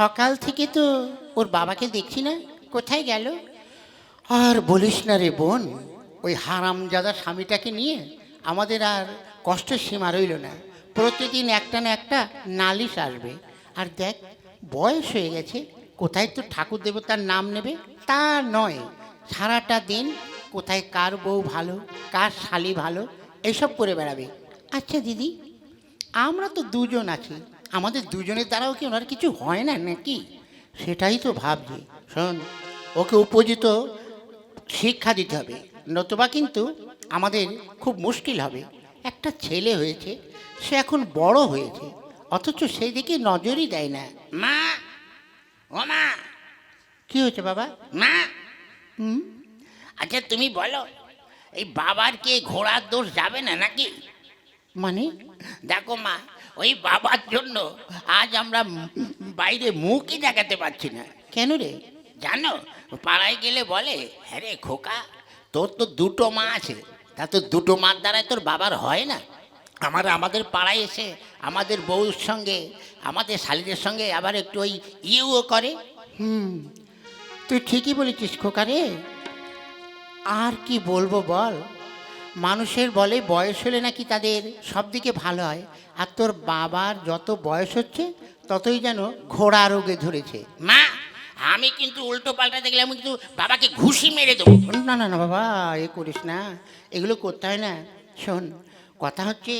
সকাল থেকে তো ওর বাবাকে দেখছি না। কোথায় গেল? আর বলিস না রে বোন ওই হারামজাদা স্বামীটাকে নিয়ে আমাদের আর কষ্টের সীমা রইল না। প্রতিদিন একটা না একটা নালিশ আসবে। আর দেখ বয়স হয়ে গেছে কোথায় তো ঠাকুর দেবতার নাম নেবে তা নয়। সারাটা দিন কোথায় কার বউ ভালো কার শালি ভালো এসব করে বেড়াবে। আচ্ছা দিদি আমরা তো দুজন আছি আমাদের দুজনের দ্বারাও কি ওনার কিছু হয় না নাকি? সেটাই তো ভাবছি। শোন ওকে উপযুক্ত শিক্ষা দিতে হবে। নতুবা কিন্তু আমাদের খুব মুশকিল হবে। একটা ছেলে হয়েছে সে এখন বড় হয়েছে অথচ সেই দিকে নজরই দেয় না। মা! ও মা! কি হয়েছে বাবা? মা! হুম? আচ্ছা তুমি বলো এই বাবার কে ঘোড়ার দোষ যাবে না নাকি? মানে? দেখো মা ওই বাবার জন্য আজ আমরা বাইরে মুখই দেখাতে পারছি না। কেন রে? জানো পাড়ায় গেলে বলে হ্যাঁ রে খোকা তোর তো দুটো মা আছে তা তো দুটো মার দ্বারাই তোর বাবার হয় না। আমার আমাদের পাড়ায় এসে আমাদের বউর সঙ্গে আমাদের শালিদের সঙ্গে আবার একটু ওই ইউও করে। হুম তুই ঠিকই বলেছিস খোকা রে। আর কি বলব বল? মানুষের বলে বয়স হলে নাকি তাদের সব দিকে ভালো হয়। আর তোর বাবার যত বয়স হচ্ছে ততই যেন ঘোড়া রোগে ধরেছে। মা আমি কিন্তু উল্টো পাল্টা দেখলে আমি কিন্তু বাবাকে ঘুষি মেরে দেবো। না না না বাবা এ করিস না। এগুলো করতে হয় না। শোন কথা হচ্ছে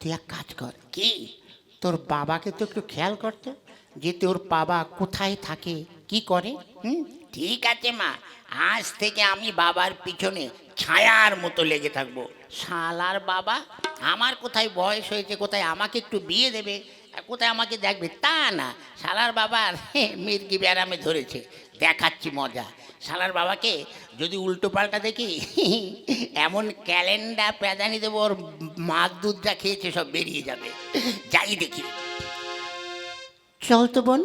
তুই এক কাজ কর। কি? তোর বাবাকে তো একটু খেয়াল করতে যে তোর বাবা কোথায় থাকে কি করে হুম? ঠিক আছে, মা। আজ থেকে আমি বাবার পিছনে ছায়ার মতো লেগে থাকব। শালার বাবা, আমার কোথায় বয়স হয়েছে, কোথায় আমাকে একটু বিয়ে দেবে কোথায় আমাকে দেখবে, তা না। শালার বাবার মির্গি ব্যারামে ধরেছে। দেখাচ্ছি মজা। শালার বাবাকে যদি উল্টো পাল্টা দেখি, এমন ক্যালেন্ডার প্যাদানি দেবো, ওর মার দুধ যা খেয়েছে, সব বেরিয়ে যাবে। যাই দেখি। চল তো বোন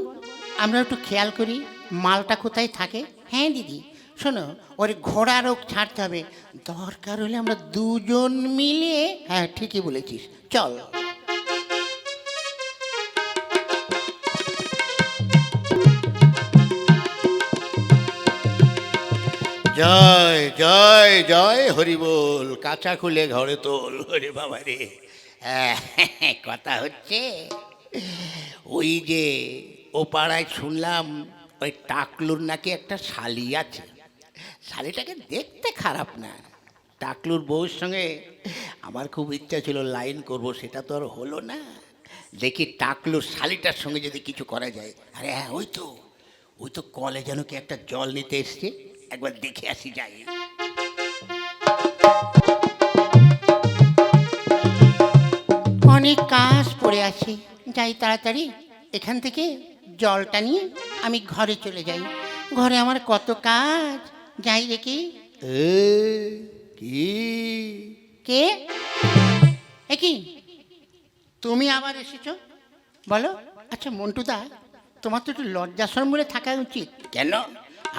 আমরা একটু খেয়াল করি। মালটা কোথায় থাকে? হ্যাঁ দিদি। শোনো ওর ঘোড়া রোগ ছাড়তে হবে। দরকার হলে আমরা দুজন মিলে হ্যাঁ ঠিকই বলেছিস। চল। জয় জয় জয় হরিবোল। কাঁচা খুলে ঘরে তোল। হরে বাবা রে। হ্যাঁ, কথা হচ্ছে। ওই যে ও পাড়ায় শুনলাম ওই টাকলুর নাকি একটা শালি আছে। শালিটাকে দেখতে খারাপ না। টাকলুর বউর সঙ্গে আমার খুব ইচ্ছা ছিল লাইন করব, সেটা তো আর হলো না। দেখি টাকলুর শালিটার সঙ্গে যদি কিছু করা যায়। আরে হ্যাঁ ওই তো ওই তো কলে যেন কি একটা জল নিতে এসছে। একবার দেখে আসি, যাই। অনেক কাজ পড়ে আছে। যাই তাড়াতাড়ি, এখান থেকে জলটা নিয়ে আমি ঘরে চলে যাই। ঘরে আমার কত কাজ যাই দেখি এ, কি? কে? এ কি? তুমি আবার এসেছ? বলো। আচ্ছা মন্টুদা তোমার তো একটু লজ্জা বলে থাকা উচিত। কেন?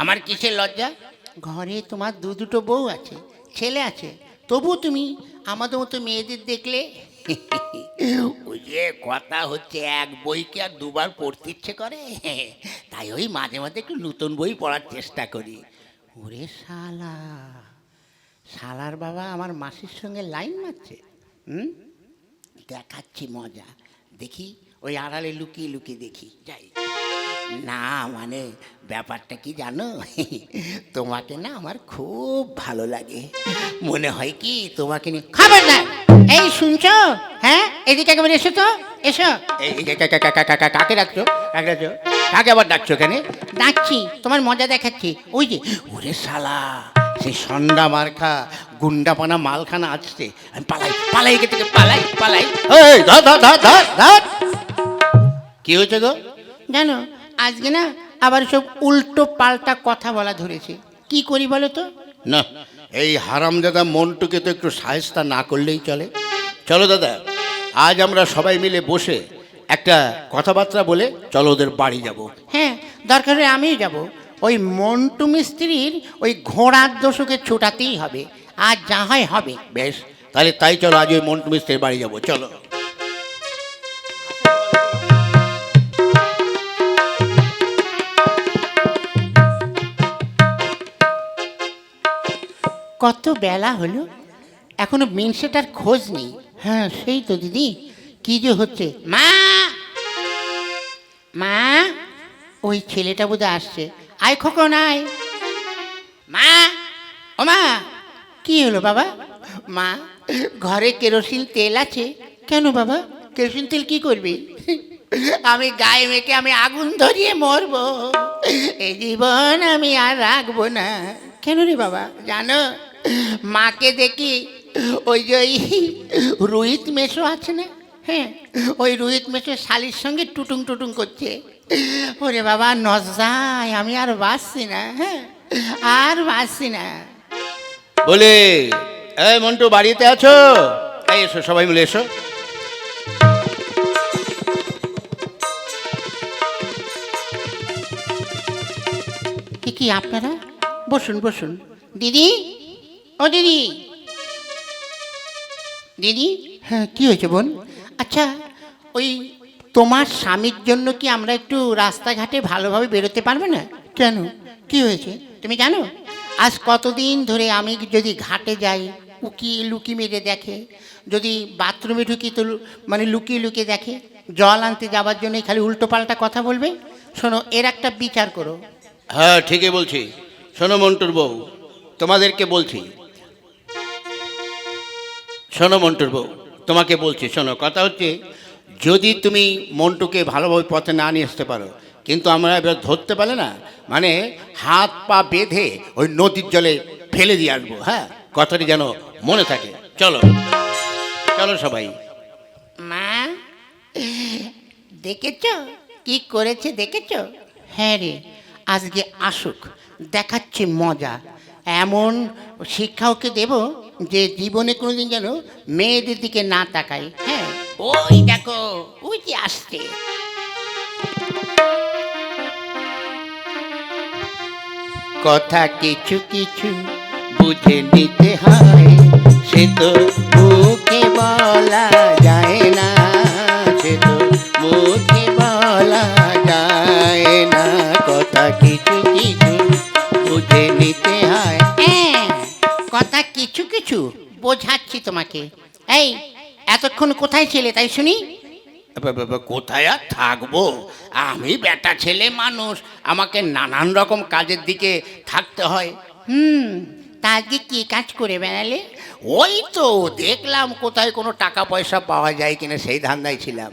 আমার কিসের লজ্জা? ঘরে তোমার দু দুটো বউ আছে ছেলে আছে। তবুও তুমি আমাদের মতো মেয়েদের দেখলে ওই যে কথা হচ্ছে, এক বইকে আর দুবার পড়তে ইচ্ছে করে? তাই ওই মাঝে মাঝে একটু নতুন বই পড়ার চেষ্টা করি। ওরে শালা, শালার বাবা আমার মাসির সঙ্গে লাইন মারছে। হুম? দেখাচ্ছি মজা। দেখি, ওই আড়ালে লুকিয়ে লুকিয়ে দেখি, যাই। না মানে ব্যাপারটা কি জানো? তোমাকে না আমার খুব ভালো লাগে। মনে হয় কি, তোমাকে নিয়ে খাবার না এই শুনছো? হ্যাঁ? এদিকে একেবারে এসো। তো এসো কাকে ডাকছো? কাকে ডাকছো? কাকে আবার ডাকছো এখানে? ডাকছি তোমার মজা দেখাচ্ছি। ওই যে ওরে শালা সেই সন্ডা মার্খা গুন্ডাপানা মালখানা আসছে। আমি পালাই পালাই এখান থেকে পালাই পালাই। এই ধর ধর ধর ধর ধর। কি হয়েছে গো? জানো আজকে না আবার সব উল্টো পাল্টা কথা বলা ধরেছে। কি করি বলো তো? না এই হারাম দাদা মনটুকে তো একটু সাহেস্তা না করলেই চলে। চলো দাদা আজ আমরা সবাই মিলে বসে একটা কথাবার্তা বলে চলো ওদের বাড়ি যাব। হ্যাঁ দরকার হলে আমিও যাব। ওই মন্টু মিস্ত্রির ওই ঘোড়ার দোষকে ছোটাতেই হবে। আর যা হয় হবে। বেশ তাহলে তাই চলো আজ ওই মন্টু মিস্ত্রির বাড়ি যাব। চলো। কত বেলা হলো? এখনও মিনসেটার খোঁজ নেই। হ্যাঁ সেই তো দিদি। কি যে হচ্ছে? মা! মা! ওই ছেলেটা বোধহয় আসছে। আয় খোকন আয়। মা! ও মা! কি হলো বাবা? মা ঘরে কেরোসিন তেল আছে। কেন বাবা? কেরোসিন তেল কি করবি? আমি গায়ে মেখে আমি আগুন ধরিয়ে মরবো। এই জীবন আমি আর রাখব না। কেন রে বাবা? জানো মাকে দেখি ওই যে ওই রোহিত মেশো আছে না? হ্যাঁ ওই রোহিত মেশো শালির সঙ্গে টুটুং টুটুং করছে। ওরে বাবা নজায় আমি আর বাঁচছি না হ্যাঁ আর বাঁচছি না। বলে এই মন্টু বাড়িতে আছো? এই এসো সবাই মিলে এসো। কি আপনারা? বসুন বসুন। দিদি? ও দিদি। দিদি? হ্যাঁ কি হয়েছে বোন? আচ্ছা ওই তোমার স্বামীর জন্য কি আমরা একটু রাস্তাঘাটে ভালোভাবে বেরোতে পারব না? কেন? কি হয়েছে? তুমি জানো? আজ কতদিন ধরে আমি যদি ঘাটে যাই উকি লুকি মেরে দেখে যদি বাথরুমে ঢুকি তো মানে লুকিয়ে লুকিয়ে দেখে জল আনতে যাওয়ার জন্য খালি উল্টো পাল্টা কথা বলবে? শোনো এর একটা বিচার করো। হ্যাঁ ঠিকই বলছি। শোনো মন্টুর বউ, তোমাদেরকে বলছি। শোনো মন্টুর বউ, তোমাকে বলছি, শোনো, কথা হচ্ছে, যদি তুমি মন্টুকে ভালোভাবে পথে না নিয়ে আসতে পারো, কিন্তু আমরা এবার ধরতে পারলে না মানে হাত পা বেঁধে ওই নদীর জলে ফেলে দিয়ে আসব হ্যাঁ? কথাটি যেন মনে থাকে। চলো চলো সবাই। মা, দেখেছ? কি করেছে, দেখেছ? হ্যাঁ রে, আজকে আসুক। দেখাচ্ছে মজা। এমন শিক্ষা ওকে দেব যে জীবনে কোনোদিন যেন মেয়েদের দিকে না তাকায়। হ্যাঁ ওই দেখো, ওই যে আসছে। কথা কিছু কিছু বুঝে নিতে হয়, সে তো মুখে বলা যায় না, সে তো মুখে বলা যায় না। কথা কিছু কিছু বুঝে নিতে হয়। কথা কিছু কিছু বোঝাচ্ছি তোমাকে। এই এতক্ষণ কোথায় ছিলে তাই শুনি? কোথায় আর থাকব? আমি বেটা ছেলে মানুষ আমাকে নানান রকম কাজের দিকে থাকতে হয়। হুম তা আজকে কি কাজ করে বেড়ালে? ওই তো দেখলাম কোথায় কোনো টাকা পয়সা পাওয়া যায় কিনা সেই ধান্দায় ছিলাম।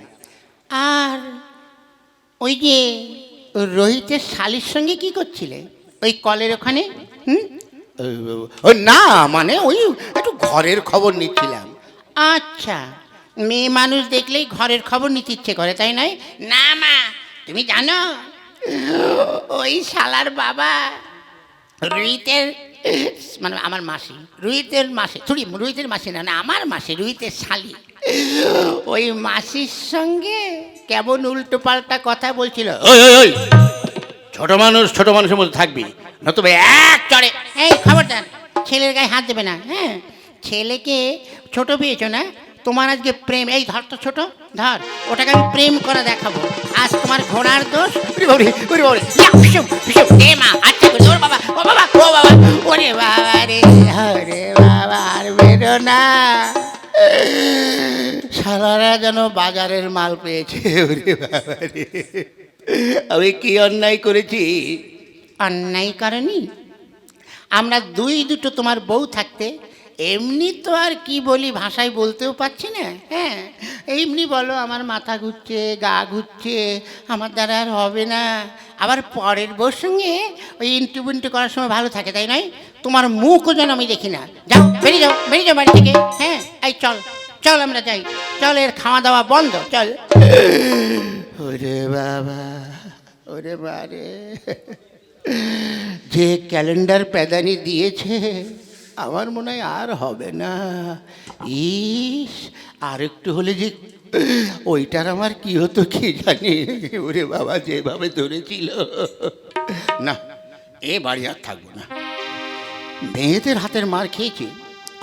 আর ওই যে রোহিতের শালির সঙ্গে কি করছিলে? ওই কলের ওখানে? হুম? ওই না মানে ওই একটু ঘরের খবর নিচ্ছিলাম। আচ্ছা মেয়ে মানুষ দেখলেই ঘরের খবর নিতে ইচ্ছে করে তাই নয়? না মা তুমি জানো ওই শালার বাবা রুহিতের মানে আমার মাসি রুহিতের মাসি থুড়ি রুহিতের মাসি না না আমার মাসি রুহিতের শালি। ওই মাসির সঙ্গে কেমন উল্টো পাল্টা কথা বলছিল? ওই ওই ওই! ছোট মানুষ ছোট মানুষের মধ্যে থাকবি। নতুবা এক চড়ে। এই খবরদার ছেলের গায়ে হাত দেবে না হ্যাঁ? ছেলেকে ছোট পেয়েছ না? তোমার আজকে প্রেম এই ধর তো ছোট ধর ওটাকে আমি প্রেম করে দেখাবো। আজ তোমার ঘোড়ার দোষ। বাবা, ও বাবা, ও বাবা, ওরে বাবা রে, বাবা, আর বেরো না। সারারা যেন বাজারের মাল পেয়েছে ওরে বাবা রে। আমি কি অন্যায় করেছি? অন্যায় করনি? আমরা দুই দুটো তোমার বউ থাকতে এমনি তো আর কি বলি ভাষায় বলতেও পারছি না। হ্যাঁ এমনি বলো আমার মাথা ঘুরছে, গা ঘুরছে, আমার দ্বারা আর হবে না। আবার পরের বউর সঙ্গে ওই ইন্টু করার সময় ভালো থাকে, তাই নয়? তোমার মুখও যেন আমি দেখি না। যাও, বেরিয়ে যাও বেরিয়ে যাও বাড়ি থেকে। হ্যাঁ এই চল চল আমরা যাই। চল, এর খাওয়া দাওয়া বন্ধ, চল। ওরে বাবা, ওরে বারে। যে ক্যালেন্ডার প্যাদানি দিয়েছে, আমার মনে হয় আর হবে না। ইস আর একটু হলে যে ওইটার আমার কি হতো কি জানি? ওরে বাবা, যেভাবে ধরেছিল। না, এ বাড়ি আর থাকব না। মেয়েদের হাতের মার খেয়েছি,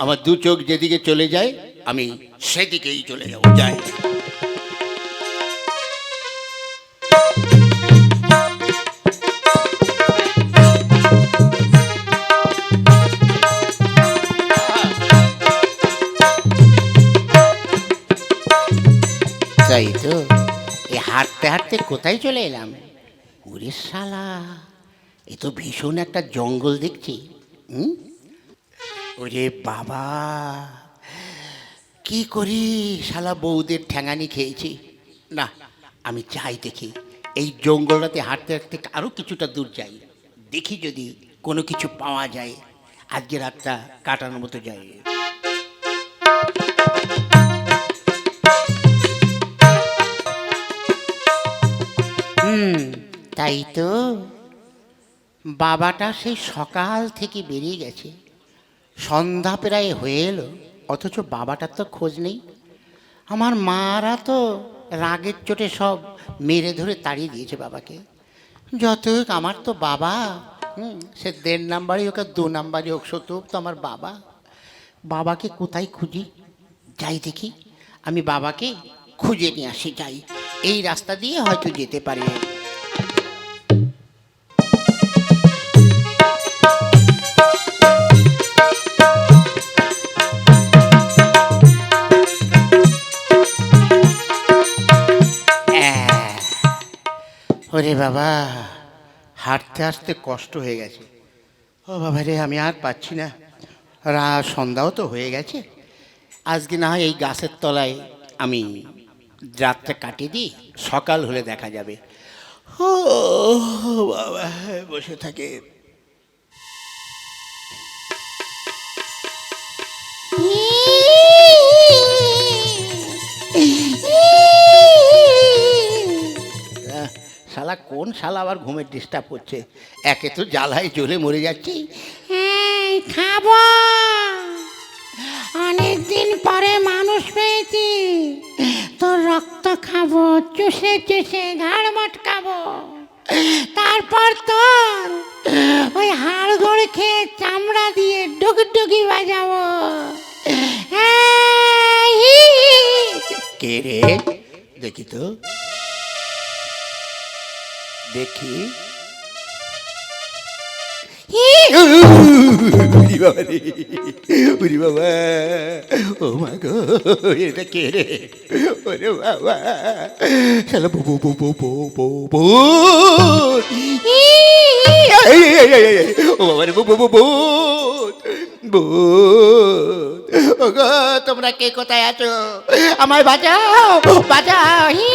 আমার দু চোখ যেদিকে চলে যায়, আমি সেদিকেই চলে যাব, যাই। হাঁটতে হাঁটতে কোথায় চলে এলাম? ওরে শালা, এ তো ভীষণ একটা জঙ্গল দেখছি, হুম? ওরে বাবা, কি করি শালা বউদের ঠ্যাঙানি খেয়েছি? না, আমি চাই দেখি, এই জঙ্গলটাতে হাঁটতে হাঁটতে আরও কিছুটা দূর যাই, দেখি যদি কোনো কিছু পাওয়া যায়, আজকে রাতটা কাটানোর মতো যায় হুম, তাই তো। বাবাটা সেই সকাল থেকে বেরিয়ে গেছে। সন্ধ্যা প্রায় হয়ে এলো, অথচ বাবাটার তো খোঁজ নেই। আমার মারা তো রাগের চোটে সব মেরে ধরে তাড়িয়ে দিয়েছে বাবাকে। যত হোক, আমার তো বাবা, হুম, সে দেড় নাম্বারই হোক আর দু নাম্বারই হোক, সত্য হোক তো আমার বাবা। বাবাকে কোথায় খুঁজি? যাই দেখি। আমি বাবাকে খুঁজে নিয়ে আসি, যাই। এই রাস্তা দিয়ে হয়তো যেতে পারি। ওরে বাবা, হাঁটতে হাঁটতে কষ্ট হয়ে গেছে। ও বাবা রে, আমি আর পাচ্ছি না। রা, সন্ধ্যাও তো হয়ে গেছে। আজকে না হয় এই গাছের তলায় আমি রাতটা কাটিয়ে দিই, সকাল হলে দেখা যাবে। ও, বাবা, বসে থাকে। শালা, কোন শালা আবার ঘুমের ডিস্টার্ব করছে? একে তো জ্বালায় জ্বলে মরে যাচ্ছি। খাব। অনেকদিন পরে মানুষ পেয়েছি। তোর রক্ত খাব, চুষে চুষে ঘাড় মটকাবো। তারপর তোর ওই হাড় গোড় খেয়ে চামড়া দিয়ে ডুগডুগি বাজাবো। কে রে? দেখি তো। দেখি। উরি বাবা ও মা গো এটা কে রে? ওরে বাবা এই, এই, এই, এই, এই, ও বাবা রে তোমরা কে কোথায় আছো? আমায় বাঁচাও বাঁচাও হি।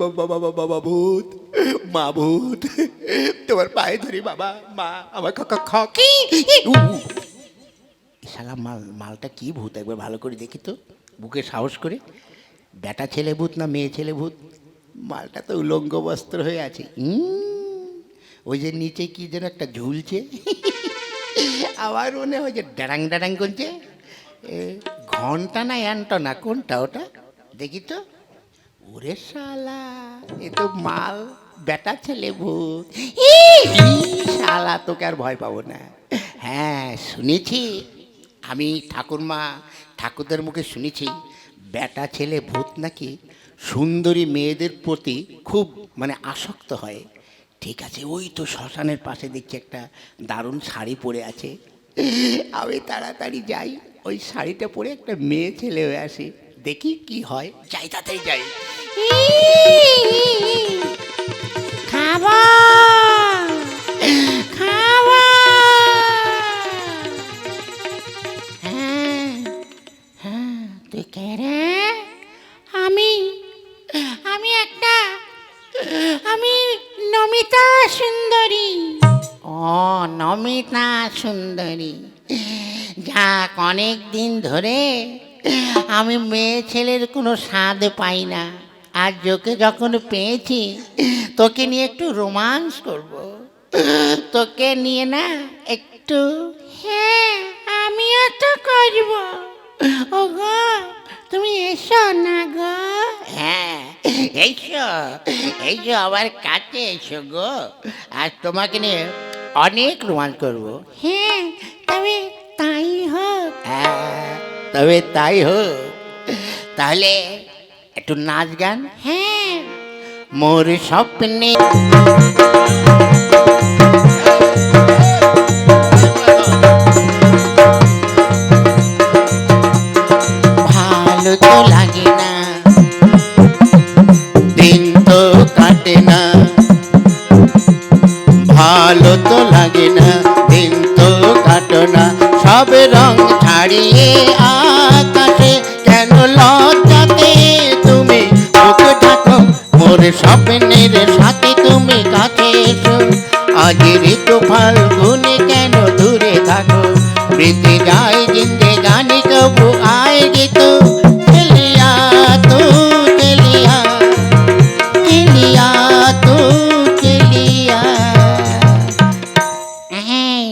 বাবা মা ভূত তোমার পায়ে ধরি, বাবা, মা, আমার খা খা কি? শালা, মাল, মালটা কি ভূত? একবার ভালো করে দেখি তো, বুকে সাহস করে। বেটা ছেলে ভূত না মেয়ে ছেলে ভূত? মালটা তো উলঙ্গ বস্ত্র হয়ে আছে ওই যে নিচে কি যেন একটা ঝুলছে, আবার মনে হয় যে ড্যারাং ড্যারাং করছে। ঘণ্টা না অ্যান্টা না কোনটা ওটা? দেখি তো। ওরে শালা, এ তো মাল, বেটা ছেলে ভূত শালা, তোকে আর ভয় পাবো না। হ্যাঁ শুনেছি। আমি ঠাকুরমা, ঠাকুরদের মুখে শুনেছি, বেটা ছেলে ভূত নাকি সুন্দরী মেয়েদের প্রতি খুব মানে আসক্ত হয়। ঠিক আছে, ওই তো শ্মশানের পাশে দেখছি একটা দারুণ শাড়ি পরে আছে। আমি তাড়াতাড়ি যাই, ওই শাড়িটা পরে একটা মেয়ে ছেলে হয়ে আসি। দেখি কি হয়। যাই তাড়াতাড়ি যাই। হ্যাঁ হ্যাঁ তুই কে রে আমি আমি একটা আমি নমিতা সুন্দরী ও নমিতা সুন্দরী যাক অনেক দিন ধরে আমি মেয়ে ছেলের কোনো স্বাদ পাই না। আর যোকে যখন পেয়েছি তোকে নিয়ে একটু রোমান্স করব। তোকে নিয়ে না একটু হ্যাঁ আমিও তো করব। ও গো তুমি এসো না গো। হ্যাঁ এইসো এইসো আমার কাছে এসো গো। আর তোমাকে নিয়ে অনেক রোমান্স করব। হ্যাঁ তবে তাই হোক। হ্যাঁ। তবে তাই হোক। তাহলে একটু নাচ গান? হ্যাঁ। মোর স্বপ্নে। ভালো তো লাগে না। দিন তো কাটে না। ভালো তো লাগে না। দিন তো কাটো না। সব রং ছাড়িয়ে ঋতু ফাল্গুনে কেন দূরে থাকো? প্রীতি যায় জিন্দে গানি কবু আয়েগি তো চলিয়া তু চলিয়া চলিয়া তু চলিয়া হ্যাঁ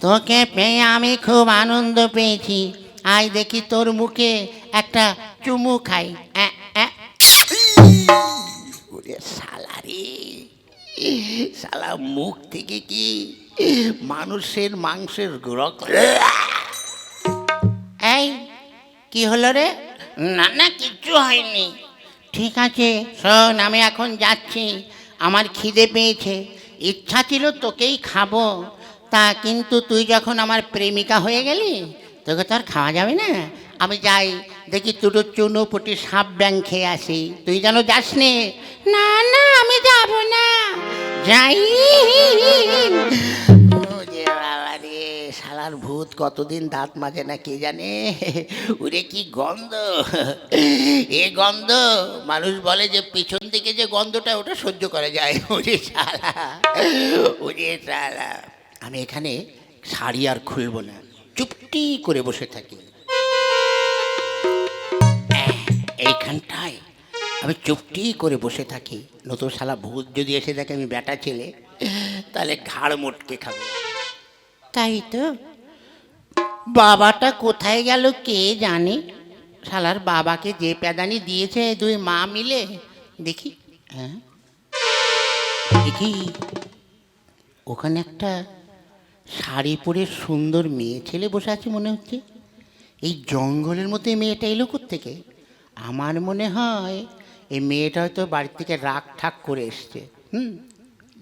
তোকে পেয়ে আমি খুব আনন্দ পেয়েছি। আজ দেখি তোর মুখে একটা চুমু খাই। অ্যাঁ, অ্যাঁ। ওরে শালা রে শালা মুখ থেকে কি মানুষের মাংসের রক্ত এই কি হলো রে? না না কিচ্ছু হয়নি। ঠিক আছে শোন আমি এখন যাচ্ছি। আমার খিদে পেয়েছে। ইচ্ছা ছিল তোকেই খাব। তা কিন্তু তুই যখন আমার প্রেমিকা হয়ে গেলি তোকে তো আর খাওয়া যাবে না। আমি যাই দেখি দুটো চুনো পুটি সাপ ব্যাং খেয়ে আসি। তুই যেন যাস নে না না আমি যাব না। যাই। শালার ভূত কতদিন দাঁত মাজে না কে জানে? ওরে কি গন্ধ। এ গন্ধ, মানুষ বলে যে পিছন থেকে যে গন্ধটা, ওটা সহ্য করা যায়। ওরে শালা ওরে শালা। আমি এখানে শাড়ি আর খুলবো না, চুপটি করে বসে থাকি। এইখানটায় আমি চুপটি করে বসে থাকি। নতুন শালা ভূত যদি এসে দেখে আমি বেটা ছেলে তাহলে ঘাড় মোটকে খাবে। তাই তো। বাবাটা কোথায় গেল কে জানে? শালার বাবাকে যে প্যাদানি দিয়েছে দুই মা মিলে। দেখি হ্যাঁ? দেখি। ওখানে একটা শাড়ি পরে সুন্দর মেয়ে ছেলে বসে আছে মনে হচ্ছে। এই জঙ্গলের মধ্যে মেয়েটা এলো থেকে আমার মনে হয় এই মেয়েটা হয়তো বাড়ি থেকে রাগ ঠাক করে এসছে। হুম?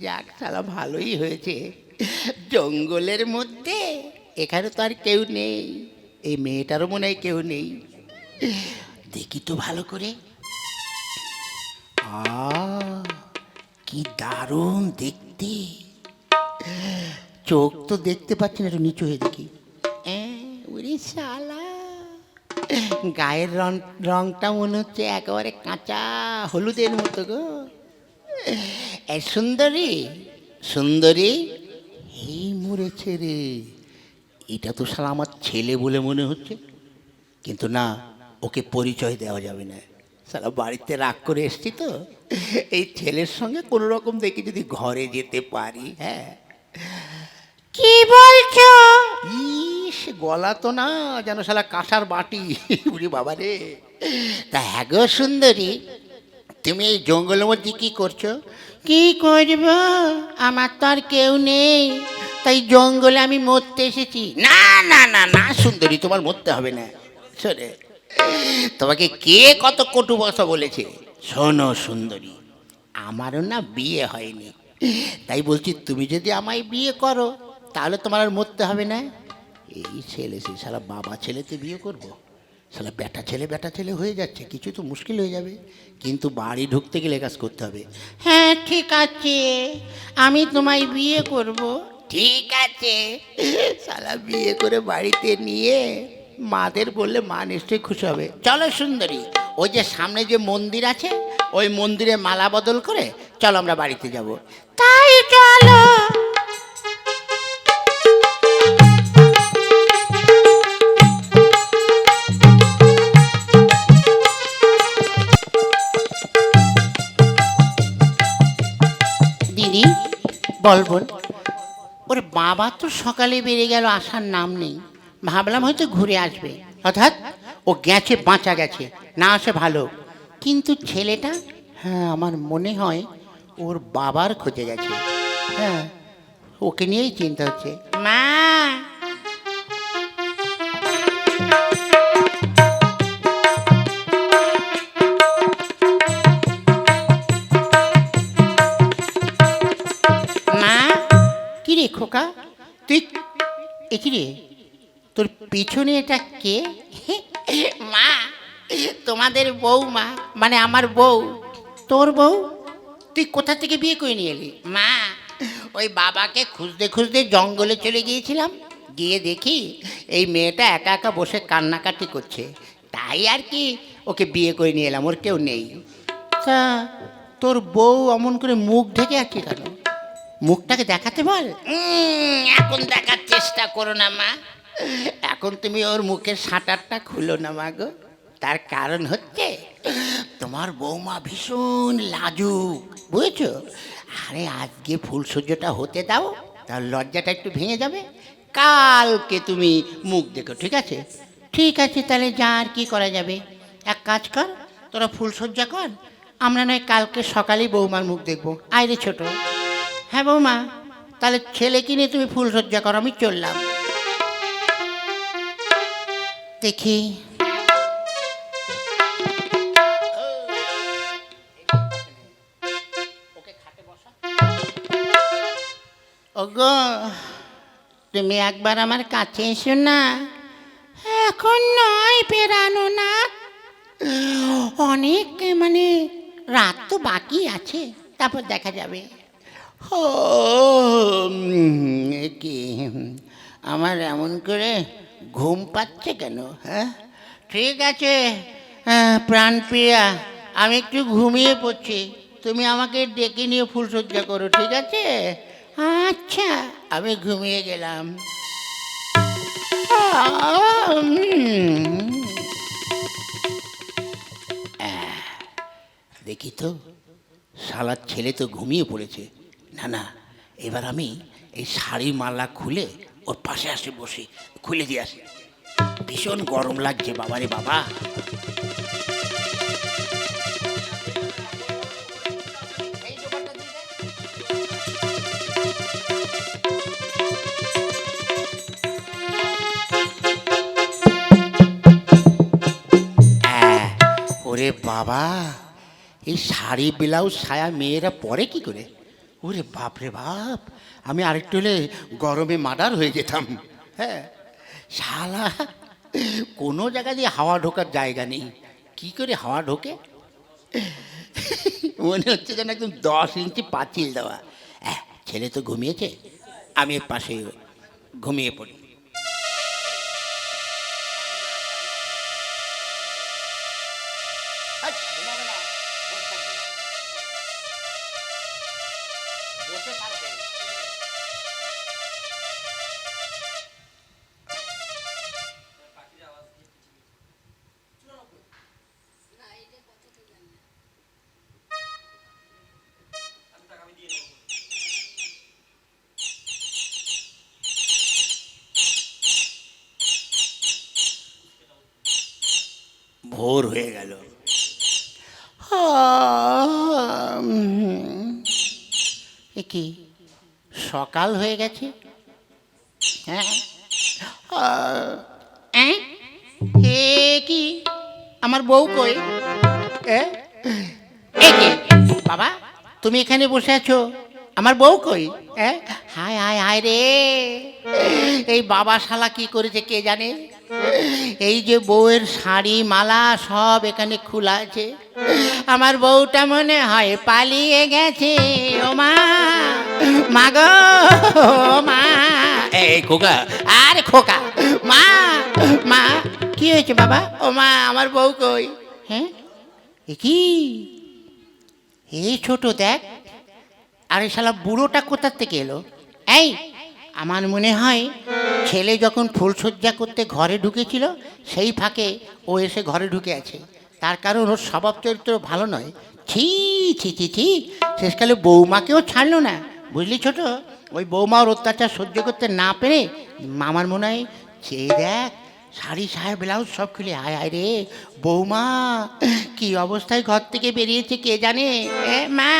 যাক শালা ভালোই হয়েছে। জঙ্গলের মধ্যে এখানে তো আর কেউ নেই। এই মেয়েটারও মনে হয় কেউ নেই। দেখি তো ভালো করে। কি দারুণ দেখতে। চোখ তো দেখতে পাচ্ছি না, একটু নিচু হয়ে দেখি। শালা। গায়ের রং রংটা মনে হচ্ছে একেবারে কাঁচা হলুদের মতো গো। এ সুন্দরী সুন্দরী এই মরেছে রে। এটা তো শালা আমার ছেলে বলে মনে হচ্ছে। কিন্তু না ওকে পরিচয় দেওয়া যাবে না। সারা বাড়িতে রাগ করে এসছি তো। এই ছেলের সঙ্গে কোনো রকম দেখি যদি ঘরে যেতে পারি হ্যাঁ। কি বলছো? ইস গলা তো না যেন শালা কাঁসার বাটি। উরি বাবা রে। তা হ্যাঁ গো সুন্দরী তুমি এই জঙ্গলের মধ্যে কী করছ? কি করব? আমার তো আর কেউ নেই। তাই জঙ্গলে আমি মরতে এসেছি। না না না না সুন্দরী তোমার মরতে হবে না। শোনে তোমাকে কে কত কটু ভাষা বলেছে? শোনো সুন্দরী আমারও না বিয়ে হয়নি। তাই বলছি তুমি যদি আমায় বিয়ে করো তাহলে তোমার আর মরতে হবে না। এই ছেলে সে সারা বাবা ছেলেতে বিয়ে করব। সালা বেটা ছেলে বেটা ছেলে হয়ে যাচ্ছে কিছু তো মুশকিল হয়ে যাবে। কিন্তু বাড়ি ঢুকতে গেলে কাজ করতে হবে। হ্যাঁ ঠিক আছে। আমি তোমায় বিয়ে করব। ঠিক আছে। সালা বিয়ে করে বাড়িতে নিয়ে মাদের বললে মা নিশ্চয়ই খুশি হবে। চলো সুন্দরী ওই যে সামনে যে মন্দির আছে ওই মন্দিরে মালা বদল করে চলো আমরা বাড়িতে যাব। তাই বল বল। ওর বাবা, তো সকালে বেড়ে গেল, আসার নাম নেই। ভাবলাম হয়তো ঘুরে আসবে। অর্থাৎ ও গেছে, বাঁচা গেছে, না আসে ভালো। কিন্তু ছেলেটা হ্যাঁ আমার মনে হয় ওর বাবার খোঁজে গেছে। হ্যাঁ ওকে নিয়েই চিন্তা হচ্ছে। রে, তোর পিছনে এটা কে? মা, তোমাদের বউ মা মানে আমার বউ, তোর বউ? তুই কোথা থেকে বিয়ে করে নিয়ে এলি? মা, ওই বাবাকে খুঁজতে খুঁজতে জঙ্গলে চলে গিয়েছিলাম। গিয়ে দেখি এই মেয়েটা একা একা বসে কান্নাকাটি করছে। তাই আর কি ওকে বিয়ে করে নিয়ে এলাম, ওর কেউ নেই। তা তোর বউ অমন করে মুখ ঢেকে আছে কেন? মুখটাকে দেখাতে বল। এখন দেখার চেষ্টা করো না, মা। এখন তুমি ওর মুখের সাঁটারটা খুলো না, মা গো। তার কারণ হচ্ছে, তোমার বৌমা ভীষণ লাজুক, বুঝেছ? আরে, আজকে ফুলসজ্জাটা হতে দাও, তার লজ্জাটা একটু ভেঙে যাবে। কালকে তুমি মুখ দেখো, ঠিক আছে? ঠিক আছে, তাহলে যা আর কি করা যাবে। এক কাজ কর, তোরা ফুলসজ্জা কর, আমরা নয় কালকে সকালেই বৌমার মুখ দেখব। আয় রে ছোট। হ্যাঁ বৌমা, তাহলে ছেলেকে নিয়ে তুমি ফুলসজ্জা করো, আমি চললাম। দেখি। ওগো, তুমি একবার আমার কাছে এসো না। এখন নয় পেরানো না। অনেক মানে রাত তো বাকি আছে, তারপর দেখা যাবে। কি? আমার এমন করে ঘুম পাচ্ছে কেন হ্যাঁ? ঠিক আছে হ্যাঁ, প্রাণপ্রিয়া আমি একটু ঘুমিয়ে পড়ছি। তুমি আমাকে ডেকে নিয়ে ফুলসজ্জা করো ঠিক আছে? আচ্ছা আমি ঘুমিয়ে গেলাম। দেখি তো শালার ছেলে তো ঘুমিয়ে পড়েছে। না না এবার আমি এই শাড়ি মালা খুলে ওর পাশে আসে বসি খুলে দিয়ে আসি। ভীষণ গরম লাগছে বাবারে বাবা। আহ, ওরে বাবা এই শাড়ি ব্লাউজ সায়া মেয়েরা পরে কি করে? ওরে বাপ রে বাপ, আমি আরেকটু হলে গরমে মার্ডার হয়ে যেতাম। হ্যাঁ শালা, কোনো জায়গা দিয়ে হাওয়া ঢোকার জায়গা নেই। কী করে হাওয়া ঢোকে? মনে হচ্ছে যেন একদম দশ ইঞ্চি পাঁচিল দেওয়া। হ্যাঁ ছেলে তো ঘুমিয়েছে, আমি পাশে ঘুমিয়ে পড়ি। ভোর হয়ে গেল। এ কি, সকাল হয়ে গেছে? হ্যাঁ? এ কি, আমার বউ কই? বাবা, তুমি এখানে বসে আছো? আমার বউ কই? হ্যাঁ হায় হায় হায় রে, এই বাবা শালা কি করেছে কে জানে? এই যে বউয়ের শাড়ি মালা সব এখানে খোলা আছে। আমার বউটা মনে হয় পালিয়ে গেছে। ও মা মা গো ও মা। এই খোকা। আরে খোকা মা মা কি হয়েছে বাবা? ও মা আমার বউ কই? হ্যাঁ? এ কি? এই ছোট দেখ। আরে শালা বুড়োটা কোথার থেকে এলো? এই আমার মনে হয় ছেলে যখন ফুলসজ্জা করতে ঘরে ঢুকেছিল, সেই ফাঁকে ও এসে ঘরে ঢুকে আছে। তার কারণ ওর স্বভাব চরিত্র ভালো নয়। ছি ছি ছি ছি, শেষকালে বৌমাকেও ছাড়লো না। বুঝলি ছোট? ওই বৌমা ওর অত্যাচার সহ্য করতে না পেরে আমার মনে হয় চেয়ে দেখ, শাড়ি, সায়া, ব্লাউজ সব খুলে আয় আয় রে। বৌমা, কি অবস্থায় ঘর থেকে বেরিয়েছে কে জানে? মা,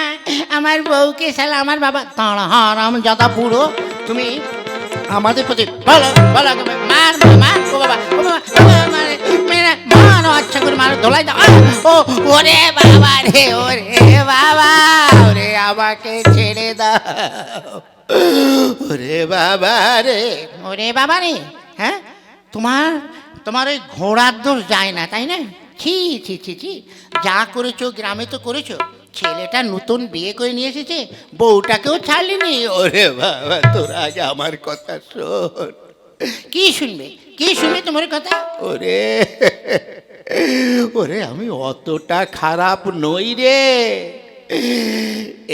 আমার বউকে শালা, আমার বাবা তাঁড়া হারাম জাদা বুড়ো, তুমি আমাদের প্রতি ভালো করে মার মার ও বাবা আচ্ছা ছেড়ে বাবা রে বাবা রে হ্যাঁ তোমার তোমার ওই ঘোড়ার যায় না তাই না যা করেছ গ্রামে তো করেছ ছেলেটা নতুন বিয়ে করে নিয়ে এসেছে, বউটাকেও ছাড়লিনি ওরে বাবা, তোর আজ আমার কথা শোন। কি শুনবে? কি শুনবে তোমার কথা? ওরে ওরে আমি অতটা খারাপ নই রে।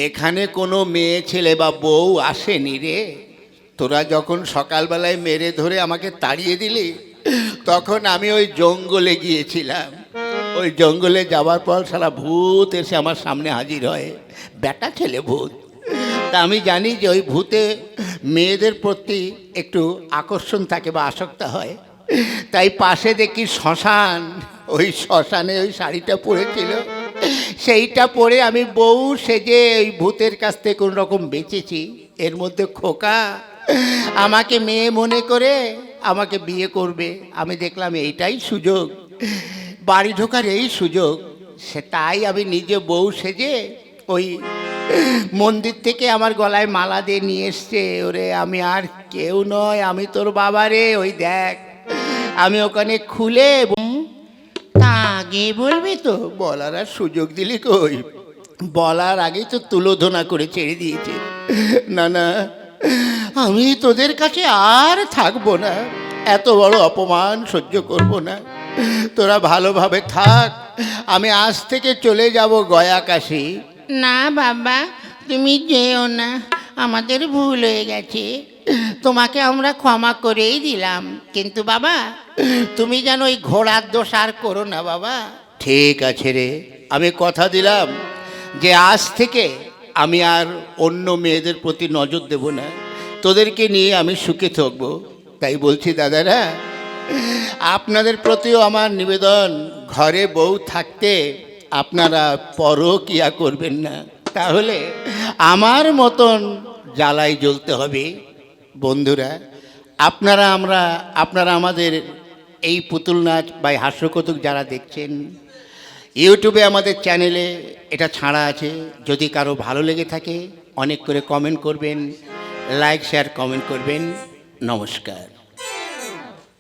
এখানে কোনো মেয়ে ছেলে বা বউ আসেনি রে। তোরা যখন সকালবেলায় মেরে ধরে আমাকে তাড়িয়ে দিলি, তখন আমি ওই জঙ্গলে গিয়েছিলাম। ওই জঙ্গলে যাওয়ার পর সারা ভূত এসে আমার সামনে হাজির হয়। বেটা ছেলে ভূত। তা আমি জানি যে ওই ভূতে মেয়েদের প্রতি একটু আকর্ষণ থাকে বা আসক্ত হয়। তাই পাশে দেখি শ্মশান। ওই শ্মশানে ওই শাড়িটা পরেছিল। সেইটা পরে আমি বউ সেজে ওই ভূতের কাছ থেকে কোন রকম বেঁচেছি। এর মধ্যে খোকা আমাকে মেয়ে মনে করে আমাকে বিয়ে করবে। আমি দেখলাম এইটাই সুযোগ। বাড়ি ঢোকার এই সুযোগ সে তাই আমি নিজে বউ সেজে ওই মন্দির থেকে আমার গলায় মালা দিয়ে নিয়ে এসছে। ওরে, আমি আর কেউ নয় আমি তোর বাবা রে, ওই দেখ, আমি ওখানে খুলে তা আগে বলবি তো? বলার আর সুযোগ দিলি কই? বলার আগেই তো তুলোধনা করে ছেড়ে দিয়েছে। না না, আমি তোদের কাছে আর থাকব না, এত বড় অপমান সহ্য করব না। তোরা ভালোভাবে থাক। আমি আজ থেকে চলে যাব গয়া কাশি না বাবা তুমি যেও না। আমাদের ভুল হয়ে গেছে। তোমাকে আমরা ক্ষমা করেই দিলাম। কিন্তু বাবা তুমি যেন ওই ঘোড়ার দোষ আর করো না বাবা। ঠিক আছে রে আমি কথা দিলাম যে আজ থেকে আমি আর অন্য মেয়েদের প্রতি নজর দেব না। তোদেরকে নিয়ে আমি সুখে থাকব। তাই বলছি দাদারা আপনাদের প্রতিও আমার নিবেদন, ঘরে বউ থাকতে আপনারা পরকিয়া করবেন না। তাহলে আমার মতন জ্বালাই জ্বলতে হবে। বন্ধুরা, আপনারা আমরা, আপনারা আমাদের এই পুতুল নাচ বা হাস্যকৌতুক যারা দেখছেন, ইউটিউবে আমাদের চ্যানেলে এটা ছাড়া আছে। যদি কারও ভালো লেগে থাকে, অনেক করে কমেন্ট করবেন লাইক শেয়ার কমেন্ট করবেন। নমস্কার।